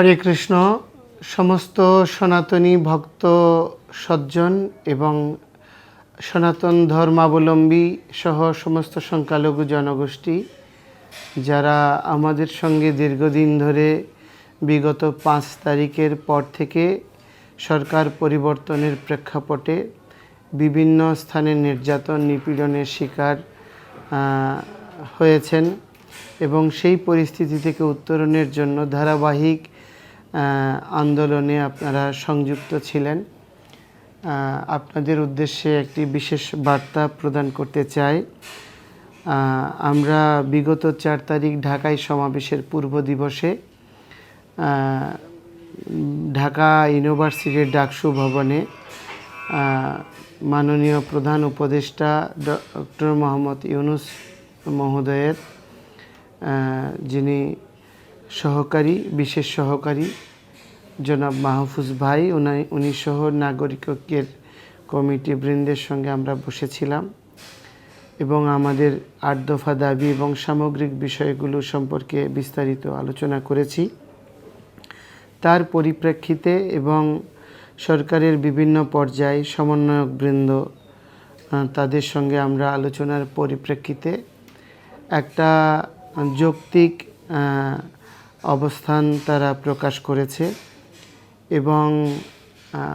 হরে কৃষ্ণ, সমস্ত সনাতনী ভক্ত সজ্জন এবং সনাতন ধর্মাবলম্বী সহ সমস্ত সংখ্যালঘু জনগোষ্ঠী, যারা আমাদের সঙ্গে দীর্ঘদিন ধরে বিগত পাঁচ তারিখের পর থেকে সরকার পরিবর্তনের প্রেক্ষাপটে বিভিন্ন স্থানে নির্যাতন, নিপীড়নের শিকার হয়েছেন এবং সেই পরিস্থিতি থেকে উত্তরণের জন্য ধারাবাহিক আন্দোলনে আপনারা সংযুক্ত ছিলেন। আপনাদের উদ্দেশ্যে একটি বিশেষ বার্তা প্রদান করতে চাই। আমরা বিগত চার তারিখ ঢাকায় সমাবেশের পূর্ব দিবসে ঢাকা ইউনিভার্সিটির ডাকসু ভবনে মাননীয় প্রধান উপদেষ্টা ডক্টর মোহাম্মদ ইউনুস মহোদয়ের যিনি সহকারী, বিশেষ সহকারী জনাব মাহফুজ ভাই। উনি উনি সহ নাগরিক ঐক্যের কমিটি বৃন্দের সঙ্গে আমরা বসেছিলাম এবং আমাদের আট দফা দাবি এবং সামগ্রিক বিষয়গুলো সম্পর্কে বিস্তারিত আলোচনা করেছি। তার পরিপ্রেক্ষিতে এবং সরকারের বিভিন্ন পর্যায়ে সমন্বয়কবৃন্দ তাদের সঙ্গে আমরা আলোচনার পরিপ্রেক্ষিতে একটা যৌক্তিক অবস্থান তারা প্রকাশ করেছে এবং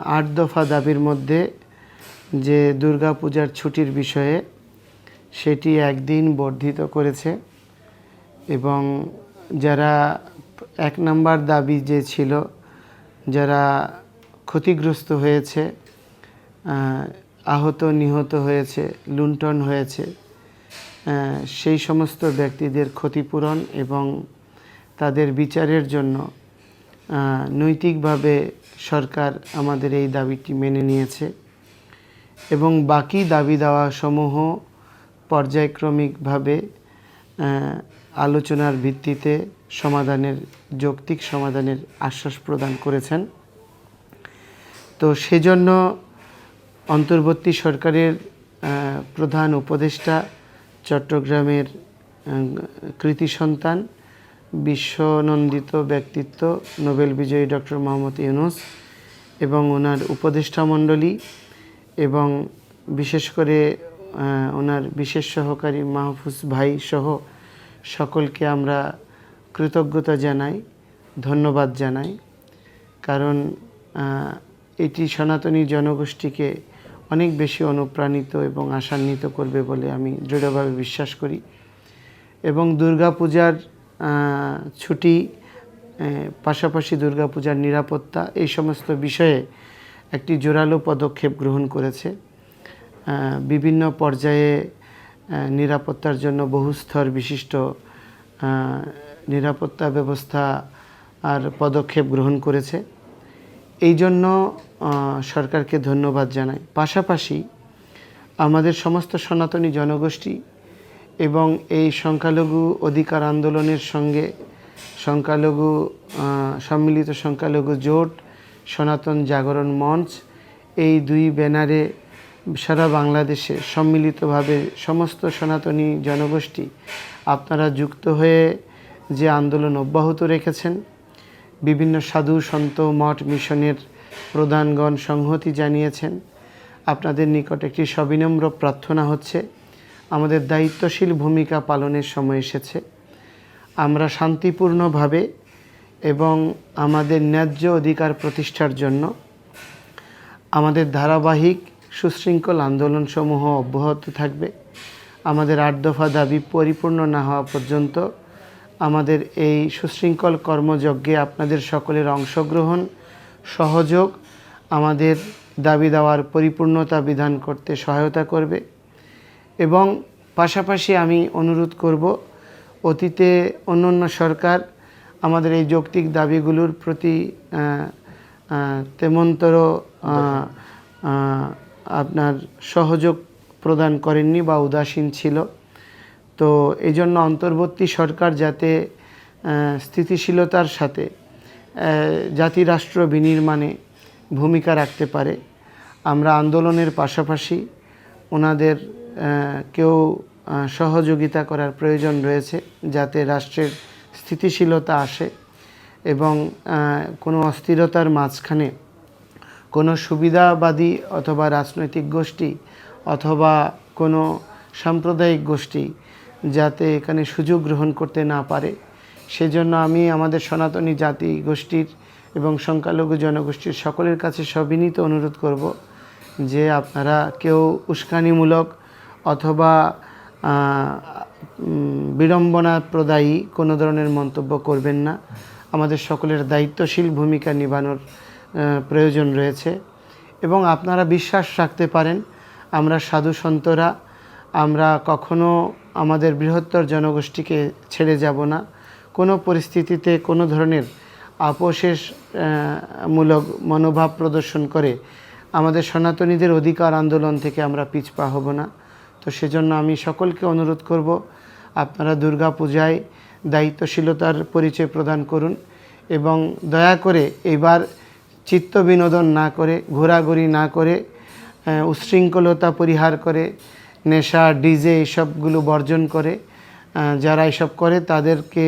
আট দফা দাবির মধ্যে যে দুর্গাপূজার ছুটির বিষয়ে সেটি একদিন বর্ধিত করেছে এবং যারা এক নাম্বার দাবি যে ছিল, যারা ক্ষতিগ্রস্ত হয়েছে আহত, নিহত হয়েছে, লুণ্ঠন হয়েছে সেই সমস্ত ব্যক্তিদের ক্ষতিপূরণ এবং তাদের বিচারের জন্য নৈতিকভাবে সরকার আমাদের এই দাবিটি মেনে নিয়েছে এবং বাকি দাবি দেওয়া সমূহ পর্যায়ক্রমিকভাবে আলোচনার ভিত্তিতে সমাধানের, যৌক্তিক সমাধানের আশ্বাস প্রদান করেছেন। তো সেজন্য অন্তর্বর্তী সরকারের প্রধান উপদেষ্টা চট্টগ্রামের কৃতি সন্তান বিশ্বনন্দিত ব্যক্তিত্ব, নোবেল বিজয়ী ডক্টর মোহাম্মদ ইউনুস এবং ওনার উপদেষ্টা মণ্ডলী এবং বিশেষ করে ওনার বিশেষ সহকারী মাহফুজ ভাই সহ সকলকে আমরা কৃতজ্ঞতা জানাই, ধন্যবাদ জানাই। কারণ এটি সনাতনী জনগোষ্ঠীকে অনেক বেশি অনুপ্রাণিত এবং আশান্বিত করবে বলে আমি দৃঢ়ভাবে বিশ্বাস করি। এবং দুর্গাপূজার ছুটি পাশাপাশি দুর্গাপূজার নিরাপত্তা, এই সমস্ত বিষয়ে একটি জোরালো পদক্ষেপ গ্রহণ করেছে। বিভিন্ন পর্যায়ে নিরাপত্তার জন্য বহুস্তর বিশিষ্ট নিরাপত্তা ব্যবস্থা আর পদক্ষেপ গ্রহণ করেছে। এই জন্য সরকারকে ধন্যবাদ জানাই। পাশাপাশি আমাদের সমস্ত সনাতনী জনগোষ্ঠী এবং এই সংখ্যালঘু অধিকার আন্দোলনের সঙ্গে সংখ্যালঘু সম্মিলিত সংখ্যালঘু জোট, সনাতন জাগরণ মঞ্চ, এই দুই ব্যানারে সারা বাংলাদেশে সম্মিলিতভাবে সমস্ত সনাতনী জনগোষ্ঠী আপনারা যুক্ত হয়ে যে আন্দোলন অব্যাহত রেখেছেন, বিভিন্ন সাধু সন্ত মঠ মিশনের প্রধানগণ সংহতি জানিয়েছেন। আপনাদের নিকট একটি সবিনম্র প্রার্থনা হচ্ছে। আমাদের দায়িত্বশীল ভূমিকা পালনের সময় এসেছে। আমরা শান্তিপূর্ণভাবে এবং আমাদের ন্যায্য অধিকার প্রতিষ্ঠার জন্য আমাদের ধারাবাহিক সুশৃঙ্খল আন্দোলনসমূহ অব্যাহত থাকবে। আমাদের আট দফা দাবি পরিপূর্ণ না হওয়া পর্যন্ত আমাদের এই সুশৃঙ্খল কর্মযজ্ঞে আপনাদের সকলের অংশগ্রহণ, সহযোগ আমাদের দাবি দেওয়ার পরিপূর্ণতা বিধান করতে সহায়তা করবে। এবং পাশাপাশি আমি অনুরোধ করব অতীতে অন্য অন্য সরকার আমাদের এই যৌক্তিক দাবিগুলোর প্রতি তেমনতর আপনার সহযোগ প্রদান করেননি বা উদাসীন ছিল। তো এই জন্য অন্তর্বর্তী সরকার যাতে স্থিতিশীলতার সাথে আহ, জাতি রাষ্ট্র বিনির্মাণে ভূমিকা রাখতে পারে আমরা আন্দোলনের পাশাপাশি ওনাদের কেউ সহযোগিতা করার প্রয়োজন রয়েছে যাতে রাষ্ট্রের স্থিতিশীলতা আসে এবং কোনো অস্থিরতার মাঝখানে কোনো সুবিধাবাদী অথবা রাজনৈতিক গোষ্ঠী অথবা কোনো সাম্প্রদায়িক গোষ্ঠী যাতে এখানে সুযোগ গ্রহণ করতে না পারে। সেজন্য আমি আমাদের সনাতনী জাতি গোষ্ঠীর এবং সংখ্যালঘু জনগোষ্ঠীর সকলের কাছে সবিনীত অনুরোধ করব যে আপনারা কেউ উস্কানিমূলক অথবা আহ, উম, বিড়ম্বনা প্রদায়ী কোনো ধরনের মন্তব্য করবেন না। আমাদের সকলের দায়িত্বশীল ভূমিকা নিবানোর আহ, প্রয়োজন রয়েছে। এবং আপনারা বিশ্বাস রাখতে পারেন আমরা সাধু সন্তরা আমরা কখনো আমাদের বৃহত্তর জনগোষ্ঠীকে ছেড়ে যাব না। কোনো পরিস্থিতিতে কোনো ধরনের আপোষের মূলক মনোভাব প্রদর্শন করে আমাদের সনাতনীদের অধিকার আন্দোলন থেকে আমরা পিছপা হব না। তো সেজন্য আমি সকলকে অনুরোধ করব আপনারা দুর্গা পূজায় দায়িত্বশীলতার পরিচয় প্রদান করুন এবং দয়া করে এবার চিত্ত বিনোদন না করে ঘোরাঘুরি না করে আহ, উচ্ছৃঙ্খলতা পরিহার করে নেশা ডিজে এসবগুলো বর্জন করে যারা এসব করে তাদেরকে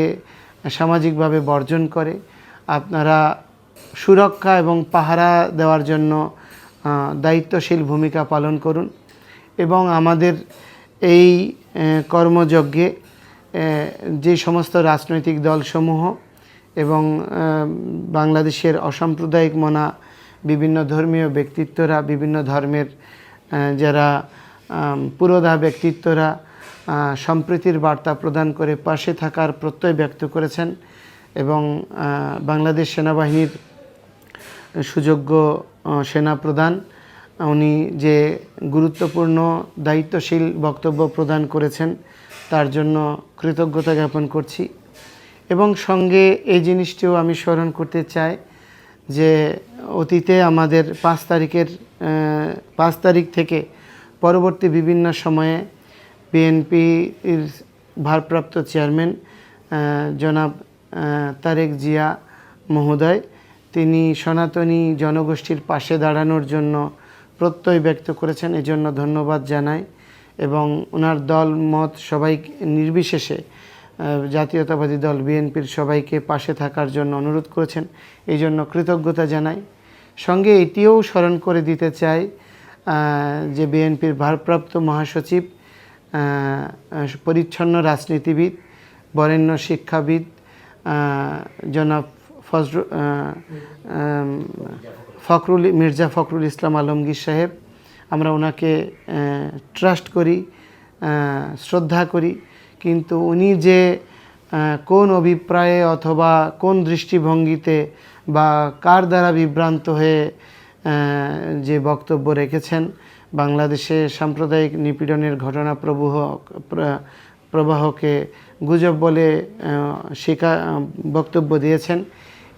সামাজিকভাবে বর্জন করে আপনারা সুরক্ষা এবং পাহারা দেওয়ার জন্য দায়িত্বশীল ভূমিকা পালন করুন। এবং আমাদের এই কর্মযজ্ঞে যে সমস্ত রাজনৈতিক দলসমূহ এবং বাংলাদেশের অসাম্প্রদায়িক মনা বিভিন্ন ধর্মীয় ব্যক্তিত্বরা, বিভিন্ন ধর্মের যারা পুরোধা ব্যক্তিত্বরা সম্প্রীতির বার্তা প্রদান করে পাশে থাকার প্রত্যয় ব্যক্ত করেছেন এবং বাংলাদেশ সেনাবাহিনীর সুযোগ্য সেনা প্রধান উনি যে গুরুত্বপূর্ণ, দায়িত্বশীল বক্তব্য প্রদান করেছেন, তার জন্য কৃতজ্ঞতা জ্ঞাপন করছি। এবং সঙ্গে এই জিনিসটিও আমি স্মরণ করতে চাই যে অতীতে আমাদের পাঁচ তারিখের পাঁচ তারিখ থেকে পরবর্তী বিভিন্ন সময়ে বিএনপির ভারপ্রাপ্ত চেয়ারম্যান জনাব তারেক জিয়া মহোদয়, তিনি সনাতনী জনগোষ্ঠীর পাশে দাঁড়ানোর জন্য প্রত্যয় ব্যক্ত করেছেন এজন্য ধন্যবাদ জানাই। এবং ওনার দল মত সবাই নির্বিশেষে জাতীয়তাবাদী দল বিএনপির সবাইকে পাশে থাকার জন্য অনুরোধ করেছেন এই জন্য কৃতজ্ঞতা জানাই। সঙ্গে এটিও স্মরণ করে দিতে চাই যে বিএনপির ভারপ্রাপ্ত মহাসচিব পরিচ্ছন্ন রাজনীতিবিদ বরেণ্য শিক্ষাবিদ জনাব আম, ফখরুল, মির্জা ফখরুল ইসলাম আলমগীর সাহেব। আমরা ওনাকে ট্রাস্ট করি শ্রদ্ধা করি। কিন্তু উনি যে কোন অভিপ্রায়ে অথবা কোন দৃষ্টিভঙ্গিতে বা কার দ্বারা বিভ্রান্ত হয়ে যে বক্তব্য রেখেছেন, বাংলাদেশে সাম্প্রদায়িক নিপীড়নের ঘটনা প্রবাহ, প্র- প্রবাহকে গুজব বলে শিকা, বক্তব্য দিয়েছেন।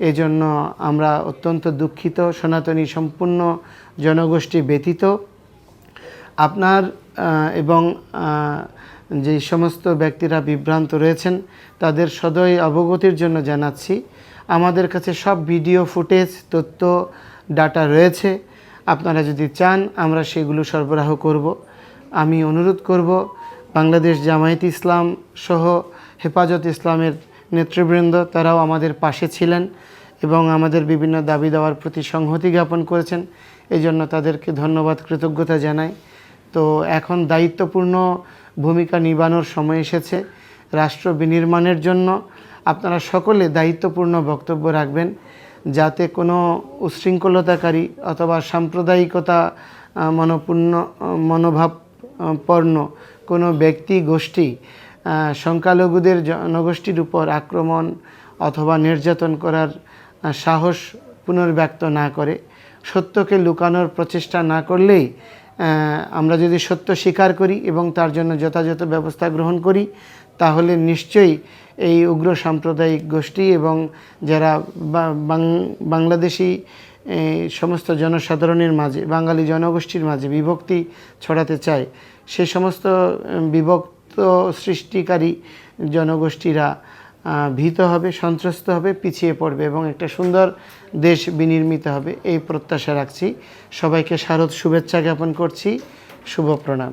এই জন্য আমরা অত্যন্ত দুঃখিত, সনাতনী সম্পূর্ণ জনগোষ্ঠী ব্যতীত। আপনার এবং যে সমস্ত ব্যক্তিরা বিভ্রান্ত রয়েছেন, তাদের সদয় অবগতির জন্য জানাচ্ছি, আমাদের কাছে সব ভিডিও ফুটেজ, তথ্য, ডাটা রয়েছে। আপনারা যদি চান, আমরা সেগুলো সরবরাহ করব। আমি অনুরোধ করব, বাংলাদেশ জামায়াত ইসলাম সহ হেফাজত ইসলামের নেতৃবৃন্দ, তারাও আমাদের পাশে ছিলেন এবং আমাদের বিভিন্ন দাবি দেওয়ার প্রতি সংহতি জ্ঞাপন করেছেন। এই জন্য তাদেরকে ধন্যবাদ, কৃতজ্ঞতা জানাই। তো এখন দায়িত্বপূর্ণ ভূমিকা নিবানোর সময় এসেছে রাষ্ট্র বিনির্মাণের জন্য। আপনারা সকলে দায়িত্বপূর্ণ বক্তব্য রাখবেন যাতে কোনো উশৃঙ্খলতাকারী অথবা সাম্প্রদায়িকতা মনোপূর্ণ, মনোভাবপর্ণ কোনো ব্যক্তি, গোষ্ঠী সংখ্যালঘুদের জনগোষ্ঠীর উপর আক্রমণ অথবা নির্যাতন করার সাহস পুনর্ব্যক্ত না করে, সত্যকে লুকানোর প্রচেষ্টা না করলেই আমরা যদি সত্য স্বীকার করি এবং তার জন্য যথাযথ ব্যবস্থা গ্রহণ করি, তাহলে নিশ্চয়ই এই উগ্র সাম্প্রদায়িক গোষ্ঠী এবং যারা বাংলাদেশি সমস্ত জনসাধারণের মাঝে, বাঙালি জনগোষ্ঠীর মাঝে বিভক্তি ছড়াতে চায়, সে সমস্ত বিভক্ত সৃষ্টিকারী জনগোষ্ঠীরা ভীত হবে, সন্ত্রস্ত হবে, পিছিয়ে পড়বে এবং একটা সুন্দর দেশ বিনির্মিত হবে। এই প্রত্যাশা রাখছি। সবাইকে শারদ শুভেচ্ছা জ্ঞাপন করছি। শুভ প্রণাম।